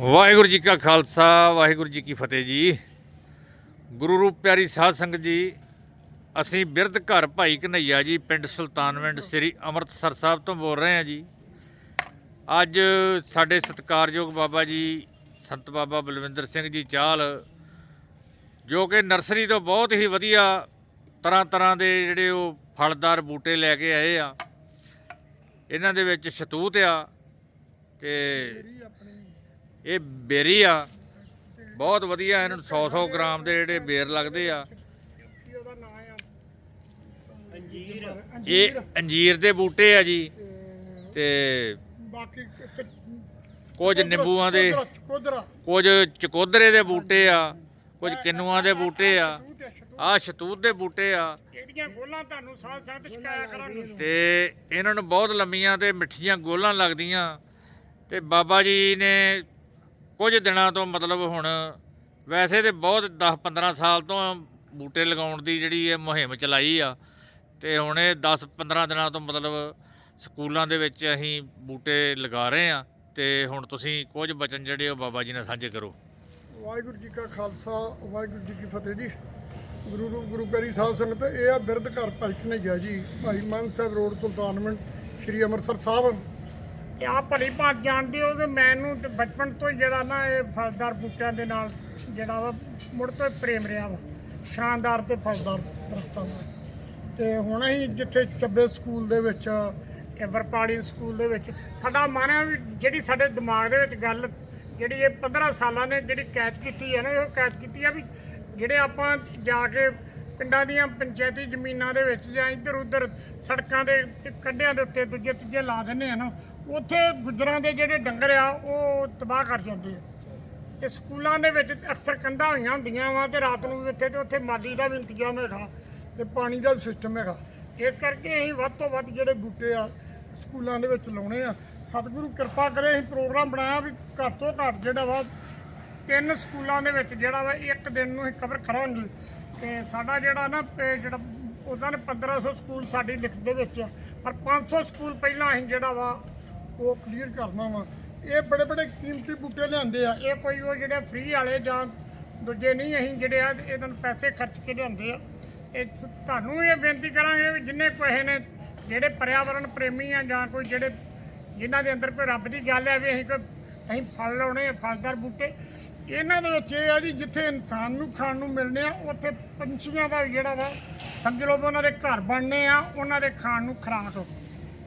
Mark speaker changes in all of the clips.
Speaker 1: ਵਾਹਿਗੁਰੂ ਜੀ ਕਾ ਖਾਲਸਾ, ਵਾਹਿਗੁਰੂ ਜੀ ਕੀ ਫਤਿਹ ਜੀ। ਗੁਰੂ ਰੂਪ ਪਿਆਰੀ ਸਾਧ ਸੰਗਤ ਜੀ, ਅਸੀਂ ਬਿਰਧ ਘਰ ਭਾਈ ਕਨਈਆ ਜੀ, ਪਿੰਡ ਸੁਲਤਾਨਵਿੰਡ ਸ੍ਰੀ ਅੰਮ੍ਰਿਤਸਰ ਸਾਹਿਬ ਤੋਂ ਬੋਲ ਰਹੇ ਹਾਂ ਜੀ। ਅੱਜ ਸਾਡੇ ਸਤਿਕਾਰਯੋਗ ਬਾਬਾ ਜੀ, ਸੰਤ ਬਾਬਾ ਬਲਵਿੰਦਰ ਸਿੰਘ ਜੀ ਚਾਲ, ਜੋ ਕਿ ਨਰਸਰੀ ਤੋਂ ਬਹੁਤ ਹੀ ਵਧੀਆ ਤਰ੍ਹਾਂ ਤਰ੍ਹਾਂ ਦੇ ਜਿਹੜੇ ਉਹ ਫਲਦਾਰ ਬੂਟੇ ਲੈ ਕੇ ਆਏ ਆ। ਇਹਨਾਂ ਦੇ ਵਿੱਚ ਸ਼ਤੂਤ ਆ ਤੇ ਇਹ ਬੇਰੀ ਆ। ਬਹੁਤ ਵਧੀਆ ਇਹਨਾਂ ਨੂੰ 100-100 ਗ੍ਰਾਮ ਦੇ ਜਿਹੜੇ ਬੇਰ ਲੱਗਦੇ ਆ। ਇਹ ਅੰਜੀਰ ਦੇ ਬੂਟੇ ਆ ਜੀ ਤੇ
Speaker 2: ਬਾਕੀ
Speaker 1: ਕੁਝ ਨਿੰਬੂਆਂ ਦੇ ਕੁਝ ਚਕੋਦਰੇ ਦੇ ਬੂਟੇ ਆ ਕੁਝ ਕਿੰਨੂਆਂ ਦੇ ਬੂਟੇ ਆ। ਆ ਸ਼ਤੂਤ ਦੇ ਬੂਟੇ ਆ।
Speaker 2: ਜਿਹੜੀਆਂ ਗੋਲਾਂ ਤੁਹਾਨੂੰ ਸਾਥ ਸਾਥ ਸ਼ਿਕਾਇਤ ਕਰਾਂਗੇ।
Speaker 1: ਤੇ ਇਹਨਾਂ ਨੂੰ ਬਹੁਤ ਲੰਮੀਆਂ ਤੇ ਮਿੱਠੀਆਂ ਗੋਲਾਂ ਲੱਗਦੀਆਂ। ਤੇ ਬਾਬਾ ਜੀ ਨੇ ਕੁਝ ਦਿਨਾਂ ਤੋਂ ਮਤਲਬ ਹੁਣ ਵੈਸੇ ਤੇ ਬਹੁਤ 10-15 ਸਾਲ ਤੋਂ ਬੂਟੇ ਲਗਾਉਣ ਦੀ ਜਿਹੜੀ ਇਹ ਮੁਹਿੰਮ ਚਲਾਈ ਆ। ਤੇ ਹੁਣ ਇਹ 10-15 ਦਿਨਾਂ ਤੋਂ ਮਤਲਬ ਸਕੂਲਾਂ ਦੇ ਵਿੱਚ ਅਸੀਂ ਬੂਟੇ ਲਗਾ ਰਹੇ ਆ। ਤੇ ਹੁਣ ਤੁਸੀਂ ਕੁਝ ਬਚਨ ਜਿਹੜੇ ਉਹ ਬਾਬਾ ਜੀ ਨਾਲ ਸਾਂਝੇ ਕਰੋ।
Speaker 2: ਵਾਹਿਗੁਰੂ ਜੀ ਕਾ ਖਾਲਸਾ ਵਾਹਿਗੁਰੂ ਜੀ ਕੀ ਫਤਿਹ ਜੀ। ਗੁਰੂ ਗੁਰੂ ਪਿਆਰੀ ਸਾਹਿਬ ਸੰਗਤ, ਇਹ ਆ ਬਿਰਧ ਘਰ ਭਾਈ ਗਿਆ ਜੀ, ਭਾਈ ਮਾਨ ਸਾਹਿਬ ਰੋਡ ਸੁਲਤਾਨਵਿੰਡ ਸ਼੍ਰੀ ਅੰਮ੍ਰਿਤਸਰ ਸਾਹਿਬ।
Speaker 3: ਤੇ ਆਪ ਭਲੀ ਭਾਂਤ ਜਾਣਦੇ ਹੋ ਕਿ ਮੈਨੂੰ ਤੇ ਬਚਪਨ ਤੋਂ ਹੀ ਜਿਹੜਾ ਨਾ ਇਹ ਫਲਦਾਰ ਬੂਟਿਆਂ ਦੇ ਨਾਲ ਜਿਹੜਾ ਵਾ, ਮੁੜ ਤੋਂ ਹੀ ਪ੍ਰੇਮ ਰਿਹਾ ਵਾ। ਸ਼ਾਨਦਾਰ ਤੇ ਫਲਦਾਰ ਦਰਖਤਾਂ ਦਾ ਤੇ ਹੁਣ ਅਸੀਂ ਜਿੱਥੇ ਚੱਬੇ ਸਕੂਲ ਦੇ ਵਿੱਚ ਇਹ ਵਰਪਾੜੀ ਸਕੂਲ ਦੇ ਵਿੱਚ, ਸਾਡਾ ਮਨ ਹੈ ਵੀ ਜਿਹੜੀ ਸਾਡੇ ਦਿਮਾਗ ਦੇ ਵਿੱਚ ਗੱਲ, ਜਿਹੜੀ ਇਹ 15 ਸਾਲਾਂ ਨੇ ਜਿਹੜੀ ਕੈਦ ਕੀਤੀ ਹੈ ਨਾ ਉਹ ਕੈਦ ਕੀਤੀ ਆ ਵੀ ਜਿਹੜੇ ਆਪਾਂ ਜਾ ਕੇ ਪਿੰਡਾਂ ਦੀਆਂ ਪੰਚਾਇਤੀ ਜ਼ਮੀਨਾਂ ਦੇ ਵਿੱਚ ਜਾਂ ਇੱਧਰ ਉੱਧਰ ਸੜਕਾਂ ਦੇ ਕੰਢਿਆਂ ਦੇ ਉੱਤੇ ਦੂਜੇ ਤੀਜੇ ਲਾ ਦਿੰਦੇ ਆ ਨਾ, ਉੱਥੇ ਗੁੱਜਰਾਂ ਦੇ ਜਿਹੜੇ ਡੰਗਰ ਆ, ਉਹ ਤਬਾਹ ਕਰ ਜਾਂਦੇ ਆ। ਇਹ ਸਕੂਲਾਂ ਦੇ ਵਿੱਚ ਅਕਸਰ ਕੰਧਾਂ ਹੋਈਆਂ ਹੁੰਦੀਆਂ ਵਾ ਤੇ ਰਾਤ ਨੂੰ ਵੀ ਇੱਥੇ ਤੇ ਉੱਥੇ ਮਾਲੀ ਦਾ ਵੀ ਇੰਤਜ਼ਾਮ ਹੈਗਾ
Speaker 2: ਤੇ ਪਾਣੀ ਦਾ ਵੀ ਸਿਸਟਮ ਹੈਗਾ।
Speaker 3: ਇਸ ਕਰਕੇ ਅਸੀਂ ਵੱਧ ਤੋਂ ਵੱਧ ਜਿਹੜੇ
Speaker 2: ਬੂਟੇ ਆ, ਸਕੂਲਾਂ ਦੇ ਵਿੱਚ ਲਾਉਣੇ ਆ। ਸਤਿਗੁਰੂ ਕਿਰਪਾ ਕਰੇ ਅਸੀਂ ਪ੍ਰੋਗਰਾਮ ਬਣਾਇਆ ਵੀ ਘੱਟ ਤੋਂ ਘੱਟ ਜਿਹੜਾ ਵਾ
Speaker 3: ਤਿੰਨ ਸਕੂਲਾਂ ਦੇ ਵਿੱਚ ਜਿਹੜਾ ਵਾ ਇੱਕ ਦਿਨ ਨੂੰ ਅਸੀਂ ਕਵਰ ਕਰਾਂਗੇ ਤੇ ਸਾਡਾ ਜਿਹੜਾ ਨਾ, ਇਹ ਜਿਹੜਾ ਉਹਨਾਂ ਨੇ 1500 ਸਕੂਲ ਸਾਡੀ ਲਿਖਤ ਦੇ ਵਿੱਚ ਆ। ਪਰ 500 ਸਕੂਲ ਪਹਿਲਾਂ ਅਸੀਂ ਜਿਹੜਾ ਵਾ,
Speaker 2: ਉਹ ਕਲੀਅਰ ਕਰਨਾ ਵਾ। ਇਹ ਬੜੇ ਬੜੇ ਕੀਮਤੀ ਬੂਟੇ ਲਿਆਂਦੇ ਆ।
Speaker 3: ਇਹ ਕੋਈ ਉਹ ਜਿਹੜੇ ਫ੍ਰੀ ਵਾਲੇ ਜਾਂ ਦੂਜੇ ਨਹੀਂ, ਅਸੀਂ ਜਿਹੜੇ ਆ, ਇਹਨਾਂ ਨੂੰ ਪੈਸੇ ਖਰਚ ਕੇ ਲਿਆਂਦੇ ਆ। ਇਹ ਤੁਹਾਨੂੰ ਇਹ ਬੇਨਤੀ ਕਰਾਂਗੇ ਵੀ ਜਿੰਨੇ ਕੋਈ ਨੇ ਜਿਹੜੇ ਪਰਿਆਵਰਣ ਪ੍ਰੇਮੀ ਆ ਜਾਂ ਕੋਈ ਜਿਹੜੇ, ਜਿਨ੍ਹਾਂ ਦੇ ਅੰਦਰ ਕੋਈ ਰੱਬ ਦੀ ਗੱਲ ਹੈ ਵੀ ਅਸੀਂ ਕੋਈ, ਅਸੀਂ ਫਲ ਲਾਉਣੇ ਆ, ਫਲਦਾਰ ਬੂਟੇ। ਇਹਨਾਂ ਦੇ ਵਿੱਚ ਇਹ ਆ ਜੀ, ਜਿੱਥੇ ਇਨਸਾਨ ਨੂੰ ਖਾਣ ਨੂੰ ਮਿਲਨੇ ਆ, ਉੱਥੇ ਪੰਛੀਆਂ ਦਾ ਜਿਹੜਾ ਵਾ, ਸਮਝ ਲਓ ਵੀ ਉਹਨਾਂ ਦੇ ਘਰ ਬਣਨੇ ਆ, ਉਹਨਾਂ ਦੇ ਖਾਣ ਨੂੰ ਖੁਰਾਕ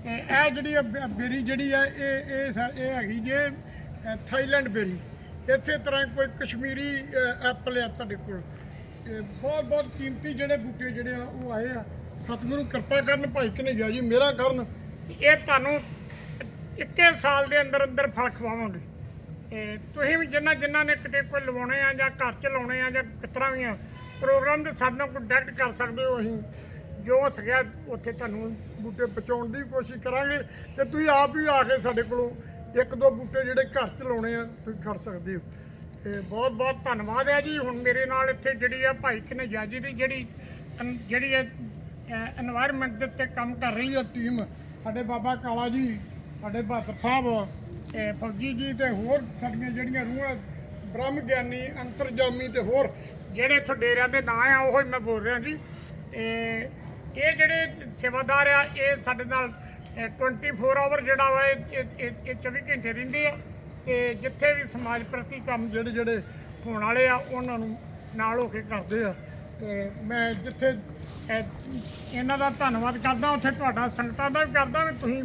Speaker 2: ਤੇ ਇਹ ਜਿਹੜੀ ਬੇਰੀ ਜਿਹੜੀ ਆ, ਇਹ ਇਹ ਸਾ- ਇਹ ਹੈਗੀ ਜੇ ਥਾਈਲੈਂਡ ਬੇਰੀ। ਇਸੇ ਤਰ੍ਹਾਂ ਕੋਈ ਕਸ਼ਮੀਰੀ ਐਪਲ ਆ ਸਾਡੇ ਕੋਲ। ਬਹੁਤ ਬਹੁਤ ਕੀਮਤੀ ਜਿਹੜੇ ਬੂਟੇ ਜਿਹੜੇ ਆ, ਉਹ ਆਏ ਆ। ਸਤਿਗੁਰੂ ਕਿਰਪਾ ਕਰਨ, ਭਾਈ ਕਨਈਆ ਜੀ, ਮੇਰਾ ਕਰਨ
Speaker 3: ਇਹ ਤੁਹਾਨੂੰ ਇੱਕੇ ਸਾਲ ਦੇ ਅੰਦਰ ਅੰਦਰ ਫਲ ਖਵਾਵਾਂਗੇ। ਇਹ ਤੁਸੀਂ ਵੀ ਜਿੰਨਾ ਜਿੰਨਾ ਨੇ ਕਿਤੇ ਕੋਈ ਲਵਾਉਣੇ ਆ ਜਾਂ ਘਰ ਚ ਲਾਉਣੇ ਆ ਜਾਂ ਕਿਤਰਾ ਵੀ ਆ, ਪ੍ਰੋਗਰਾਮ ਦੇ ਸਾਡੇ ਨਾਲ ਕੰਟੈਕਟ ਕਰ ਸਕਦੇ ਹੋ ਅਸੀਂ। ਜੋ ਹੋ ਉੱਥੇ ਤੁਹਾਨੂੰ
Speaker 2: ਬੂਟੇ ਪਹੁੰਚਾਉਣ ਦੀ ਕੋਸ਼ਿਸ਼ ਕਰਾਂਗੇ ਤੇ ਤੁਸੀਂ ਆਪ ਵੀ ਆ ਕੇ ਸਾਡੇ ਕੋਲੋਂ ਇੱਕ ਦੋ ਬੂਟੇ ਜਿਹੜੇ ਘਰ ਚ ਲਾਉਣੇ ਆ, ਤੁਸੀਂ ਕਰ ਸਕਦੇ ਹੋ।
Speaker 3: ਤੇ ਬਹੁਤ ਬਹੁਤ ਧੰਨਵਾਦ ਹੈ ਜੀ। ਹੁਣ ਮੇਰੇ ਨਾਲ ਇੱਥੇ ਜਿਹੜੀ ਆ ਭਾਈ ਕਨਜਾਜੀ ਦੀ ਜਿਹੜੀ ਜਿਹੜੀ ਹੈ এনवायरमेंट ਦੇ ਉੱਤੇ ਕੰਮ ਕਰ ਰਹੀ ਹੈ
Speaker 2: ਟੀਮ ਸਾਡੇ ਬਾਬਾ ਕਾਲਾ ਜੀ, ਸਾਡੇ ਬਹਾਦਰ ਸਾਹਿਬ
Speaker 3: ਤੇ ਫੌਜੀ ਜੀ
Speaker 2: ਤੇ ਹੋਰ ਸਾਡੀਆਂ ਜਿਹੜੀਆਂ ਰੂਹਾਂ ਬ੍ਰਹਮ ਗਿਆਨੀ ਅੰਤਰਜਾਮੀ ਤੇ ਹੋਰ
Speaker 3: ਜਿਹੜੇ ਇੱਥੋਂ ਡੇਰਿਆਂ ਦੇ ਨਾਂ ਆ ਉਹ ਹੀ ਮੈਂ ਬੋਲ ਰਿਹਾ ਜੀ। ਤੇ ਇਹ ਜਿਹੜੇ ਸੇਵਾਦਾਰ ਆ ਇਹ ਸਾਡੇ ਨਾਲ ਅ, 24 ਆਵਰ ਜਿਹੜਾ ਵਾ ਇਹ ਇਹ- ਇਹ 24 ਘੰਟੇ ਰਹਿੰਦੇ ਆ। ਤੇ ਜਿੱਥੇ ਵੀ ਸਮਾਜ ਪ੍ਰਤੀ ਕੰਮ
Speaker 2: ਜਿਹੜੇ ਜਿਹੜੇ
Speaker 3: ਹੋਣ ਵਾਲੇ ਆ ਉਹਨਾਂ ਨੂੰ ਨਾਲ ਹੋ ਕੇ ਕਰਦੇ
Speaker 2: ਆ।
Speaker 3: ਤੇ ਮੈਂ ਜਿੱਥੇ ਇਹਨਾਂ ਦਾ ਧੰਨਵਾਦ ਕਰਦਾ ਉੱਥੇ ਤੁਹਾਡਾ ਸੰਗਤਾਂ ਦਾ ਵੀ ਕਰਦਾ ਵੀ ਤੁਸੀਂ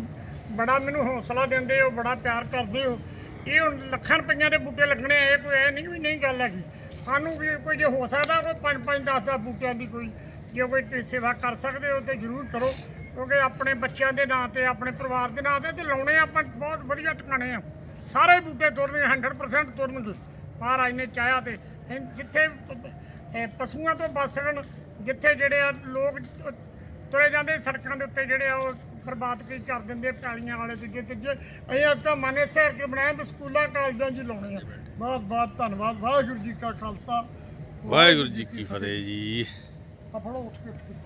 Speaker 3: ਬੜਾ ਮੈਨੂੰ ਹੌਸਲਾ ਦਿੰਦੇ ਹੋ ਬੜਾ ਪਿਆਰ ਕਰਦੇ ਹੋ। ਇਹ ਹੁਣ ਲੱਖਾਂ ਰੁਪਈਆਂ ਦੇ ਬੂਟੇ ਲੱਗਣੇ ਆ, ਇਹ ਕੋਈ ਇਹ ਨਹੀਂ ਵੀ ਨਹੀਂ ਗੱਲ ਹੈਗੀ। ਸਾਨੂੰ ਵੀ ਕੋਈ ਜੇ ਹੋ ਸਕਦਾ ਕੋਈ 5 5 10 10 ਬੂਟਿਆਂ ਦੀ ਕੋਈ। ਜੇ ਕੋਈ ਸੇਵਾ ਕਰ ਸਕਦੇ ਹੋ ਤੇ ਜ਼ਰੂਰ ਕਰੋ ਕਿਉਂਕਿ ਆਪਣੇ ਬੱਚਿਆਂ ਦੇ ਨਾਂ ਤੇ ਆਪਣੇ ਪਰਿਵਾਰ ਦੇ ਨਾਂ ਤੇ ਤੇ ਲਾਉਣੇ ਆਪਾਂ ਬਹੁਤ ਵਧੀਆ ਟਿਕਾਣੇ ਆ। ਸਾਰੇ ਬੂਟੇ ਤੁਰਨਗੇ 100% ਤੁਰਨਗੇ। ਮਹਾਰਾਜ ਨੇ ਚਾਹਿਆ ਤੇ ਜਿੱਥੇ ਪਸ਼ੂਆਂ ਤੋਂ ਬਚ ਸਕਣ ਜਿੱਥੇ ਜਿਹੜੇ ਆ ਲੋਕ ਤੁਰੇ ਜਾਂਦੇ ਸੜਕਾਂ ਦੇ ਉੱਤੇ ਜਿਹੜੇ ਆ ਉਹ ਬਰਬਾਦ ਕੀ ਕਰ ਦਿੰਦੇ ਪੈਲੀਆਂ ਵਾਲੇ ਦੂਜੇ ਤੀਜੇ। ਅਸੀਂ ਤਾਂ ਮਨ ਇੱਥੇ ਕੇ ਬਣਾਇਆ ਵੀ ਸਕੂਲਾਂ ਕਾਲਜਾਂ 'ਚ ਲਾਉਣੇ ਆ।
Speaker 2: ਬਹੁਤ ਬਹੁਤ ਧੰਨਵਾਦ। ਵਾਹਿਗੁਰੂ ਜੀ ਕਾ ਖਾਲਸਾ।
Speaker 1: ਵਾਹਿਗੁਰੂ ਜੀ ਕੀ ਫਤਿਹ ਜੀ।
Speaker 2: ਆ ਫੜੋ ਉੱਠ ਕੇ ਉੱਠ ਕੇ। ਜੀ